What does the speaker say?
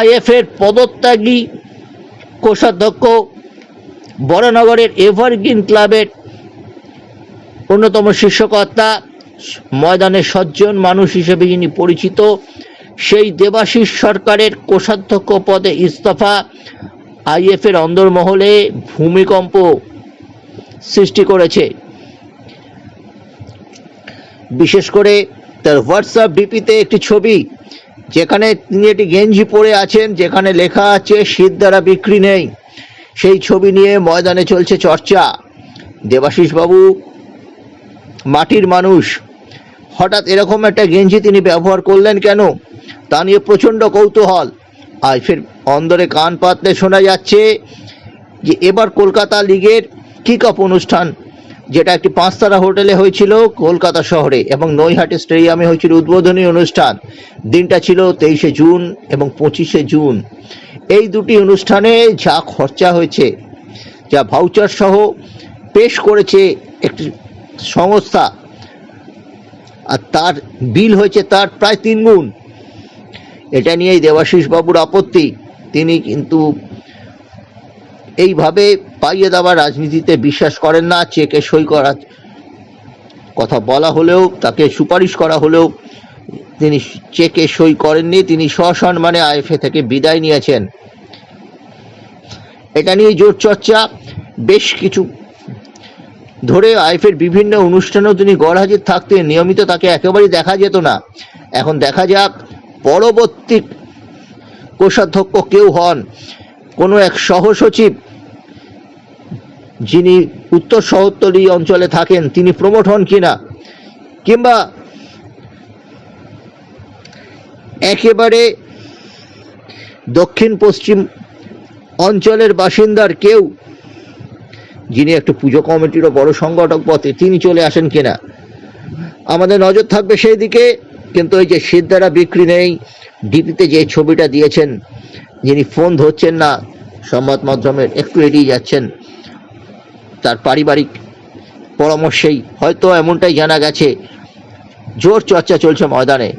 আইএফের পদত্যাগী কোষাধ্যক্ষ বড়নগরের এভারগ্রিন ক্লাবের অন্যতম শীর্ষকর্তা, ময়দানে সজ্জন মানুষ হিসেবে যিনি পরিচিত, সেই দেবাশিস সরকারের কোষাধ্যক্ষ পদে ইস্তফা আইএফের অন্দরমহলে ভূমিকম্প সৃষ্টি করেছে। বিশেষ করে তার হোয়াটসঅ্যাপ ডিপিতে একটি ছবি যেখানে তিনি একটি গেঞ্জি পরে আছেন, যেখানে লেখা আছে, শীত দ্বারা বিক্রি নেই। সেই ছবি নিয়ে ময়দানে চলছে চর্চা। দেবাশিস বাবু মাটির মানুষ। হঠাৎ এরকম একটা গেঞ্জি তিনি ব্যবহার করলেন কেন? তা নিয়ে প্রচণ্ড কৌতূহল। আর ফের অন্দরে কান পাতলে শোনা যাচ্ছে যে, এবার কলকাতা লিগের কিক অফ অনুষ্ঠান যেটা একটি পাঁচতারা হোটেলে হয়েছিল কলকাতা শহরে এবং নৈহাটি স্টেডিয়ামে হয়েছিল উদ্বোধনী অনুষ্ঠান। দিনটা ছিল তেইশে জুন এবং পঁচিশে জুন। এই দুটি অনুষ্ঠানে যা খরচা হয়েছে, যা ভাউচার সহ পেশ করেছে একটি সংস্থা, আর তার বিল হয়েছে তার প্রায় তিন গুণ এটা নিয়েই দেবাশিস বাবুর আপত্তি। তিনি কিন্তু এইভাবে পাইয়ে দেওয়ার রাজনীতিতে বিশ্বাস করেন না, চেকে সই করার কথা বলা হলেও, তাকে সুপারিশ করা হলেও তিনি চেকে সই করেননি, তিনি সসম্মানে আইএফএ থেকে বিদায় নিয়েছেন। এটা নিয়ে জোর চর্চা। বেশ কিছু ধরে আইএফের বিভিন্ন অনুষ্ঠানেও তিনি গড়হাজির থাকতেন নিয়মিত তাকে একেবারেই দেখা যেত না। এখন দেখা যাক, পরবর্তী কোষাধ্যক্ষ কেউ হন। কোনো এক সহসচিব যিনি উত্তর শহরতলি অঞ্চলে থাকেন, তিনি প্রমোট হন কিনা? কিংবা একেবারে দক্ষিণ পশ্চিম অঞ্চলের বাসিন্দার কেউ, যিনি একটু পুজো কমিটিরও বড় সংগঠক পথে তিনি চলে আসেন কিনা? আমাদের নজর থাকবে সেই দিকে কিন্তু ওই যে সিদ্ধারা বিক্রি নেই, ডিপিতে যে ছবিটা দিয়েছেন যিনি ফোন ধরছেন না, সংবাদ মাধ্যমের একটু এড়িয়ে যাচ্ছেন, তার পারিবারিক পরামর্শেই হয়তো এমনটাই জানা গেছে। জোর চর্চা চলছে ময়দানে।